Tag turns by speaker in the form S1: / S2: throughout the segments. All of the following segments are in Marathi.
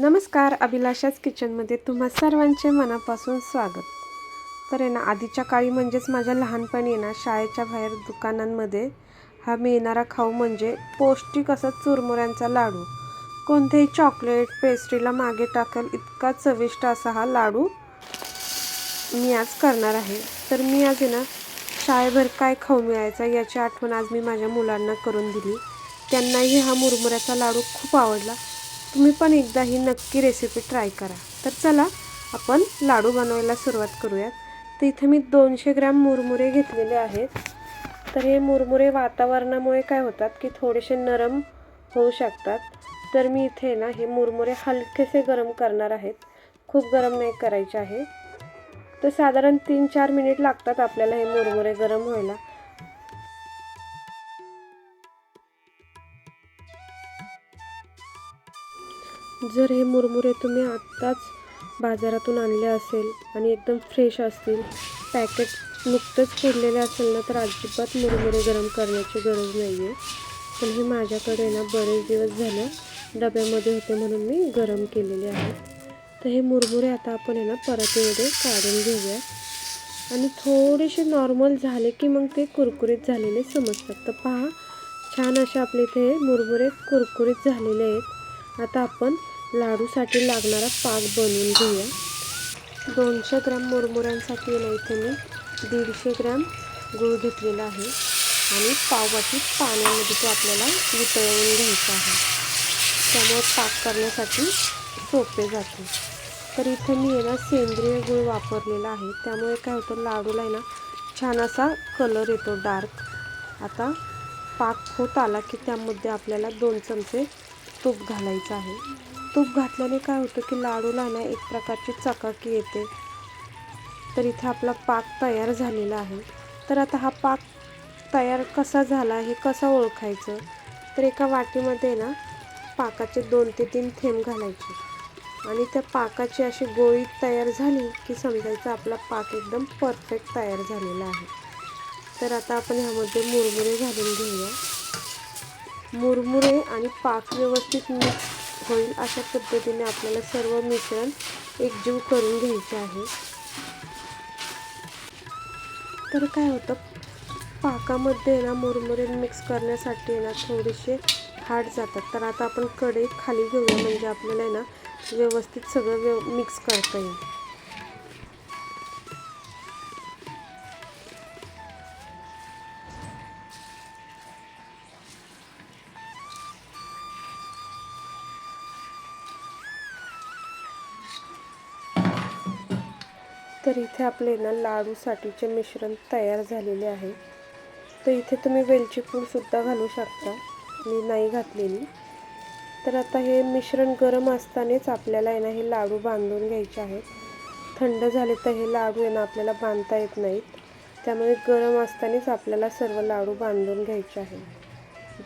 S1: नमस्कार अभिलाषाच किचनमध्ये तुम्हा सर्वांचे मनापासून स्वागत. तर आहे ना आधीच्या काळी म्हणजेच माझ्या लहानपणी आहे ना शाळेच्या बाहेर दुकानांमध्ये हा मिळणारा खाऊ म्हणजे पौष्टिक असा चुरमुऱ्यांचा लाडू. कोणत्याही चॉकलेट पेस्ट्रीला मागे टाकेल इतका चविष्ट असा हा लाडू मी आज करणार आहे. तर मी आज आहे ना शाळेभर काय खाऊ मिळायचा याची आठवण आज मी माझ्या मुलांना करून दिली. त्यांनाही हा मुरमुऱ्याचा लाडू खूप आवडला. तुम्ही पण एकदा ही नक्की रेसिपी ट्राय करा. तर चला आपण लाडू बनवायला सुरुवात करूयात. तर इथे मी दोनशे ग्रॅम मुरमुरे घेतलेले आहेत. तर हे मुरमुरे वातावरणामुळे काय होतात की थोडेसे नरम होऊ शकतात. तर मी इथे ना हे मुरमुरे हलकेसे गरम करणार आहेत. खूप गरम नाही करायचे आहे. तर साधारण तीन चार मिनिट लागतात आपल्याला हे मुरमुरे गरम व्हायला. जर हे मुरमुरे तुम्ही आत्ताच बाजारातून आणले असेल आणि एकदम फ्रेश असतील पॅकेट नुकतंच फोडलेले असेल ना तर अजिबात मुरमुरे गरम करण्याची गरज नाही आहे पण हे माझ्याकडे ना बरेच दिवस झालं डब्यामध्ये होते म्हणून मी गरम केलेले आहेत तर हे मुरमुरे आता आपण आहे ना परतीमध्ये काढून घेऊया. आणि थोडेसे नॉर्मल झाले की मग ते कुरकुरीत झालेले समजतात. तर पहा छान असे आपले इथे मुरमुरे कुरकुरीत झालेले आहेत. आता आपण लाडूसाठी लागणारा पाक बनवून घेऊया. दोनशे ग्रॅम मुरमुऱ्यांसाठी ना इथे मी दीडशे ग्रॅम गूळ घेतलेला आहे. आणि पाववाटी पाण्यामध्ये तो आपल्याला वितळवून घ्यायचा आहे. त्यामुळे पाक करण्यासाठी सोपे जाते. तर इथे मी आहे ना सेंद्रिय गूळ वापरलेला आहे. त्यामुळे काय होतं लाडूला आहे ना छान असा कलर येतो डार्क आता पाक होत आला की त्यामध्ये आपल्याला दोन चमचे तूप घालायचं आहे. तूप घातल्याने काय होतं की लाडूला ना एक प्रकारची चकाकी येते. तर इथे आपला पाक तयार झालेला आहे. तर आता हा पाक तयार कसा झाला हे कसं ओळखायचं? तर एका वाटीमध्ये ना पाकाचे दोन ते तीन थेंब घालायचे. आणि त्या पाकाची अशी गोळी तयार झाली की समजायचं आपला पाक एकदम परफेक्ट तयार झालेला आहे. तर आता आपण ह्यामध्ये मुरमुरे घालून घेऊया. मुरमुरे आणि पाक व्यवस्थित मिक्स होईल अशा पद्धतीने आपल्याला सर्व मिश्रण एकजीव करून घ्यायचे आहे. तर काय होतं? पाकामध्ये ना मुरमुरे मिक्स करण्यासाठी ना थोडेसे हार्ड जातात. तर आता आपण कढई खाली घेऊया. म्हणजे आपल्याला ना व्यवस्थित सगळं व्यव मिक्स करता येईल. तर इथे आपले ना लाडूसाठीचे मिश्रण तयार झालेले आहे. तर इथे तुम्ही वेलची पूडसुद्धा घालू शकता. मी नाही घातलेली. तर आता हे मिश्रण गरम असतानाच आपल्याला आहे ना हे लाडू बांधून घ्यायचे आहेत. थंड झाले तर हे लाडू आहे ना आपल्याला बांधता येत नाहीत. त्यामुळे गरम असतानाच आपल्याला सर्व लाडू बांधून घ्यायचे आहे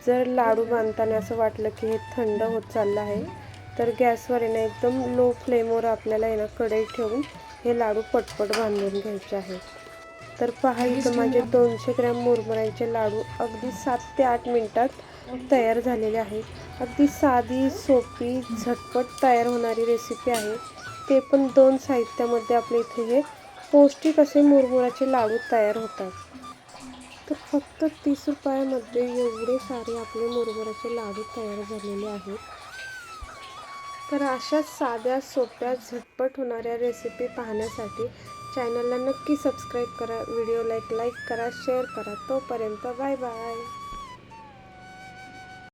S1: जर लाडू बांधताना असं वाटलं की हे थंड होत चाललं आहे तर गॅसवर आहे ना एकदम लो फ्लेमवर आपल्याला आहे ना कढई ठेवून हे लाडू पटपट बांधून घ्यायचे आहेत. तर पहा इथं माझे दोनशे ग्रॅम मुरमुऱ्यांचे लाडू अगदी सात ते आठ मिनटात तयार झालेले आहेत. अगदी साधी सोपी झटपट तयार होणारी रेसिपी आहे. ते पण दोन साहित्यामध्ये आपल्या इथे हे पौष्टिक असे मुरमुऱ्याचे लाडू तयार होतात. तर फक्त तीस रुपयामध्ये एवढे सारे आपले मुरमुऱ्याचे लाडू तयार झालेले आहेत. तर अशा साध्या सोप्या झटपट होणाऱ्या रेसिपी पाहण्यासाठी चॅनलला नक्की सबस्क्राईब करा. व्हिडिओला एक लाईक करा शेअर करा. तोपर्यंत बाय बाय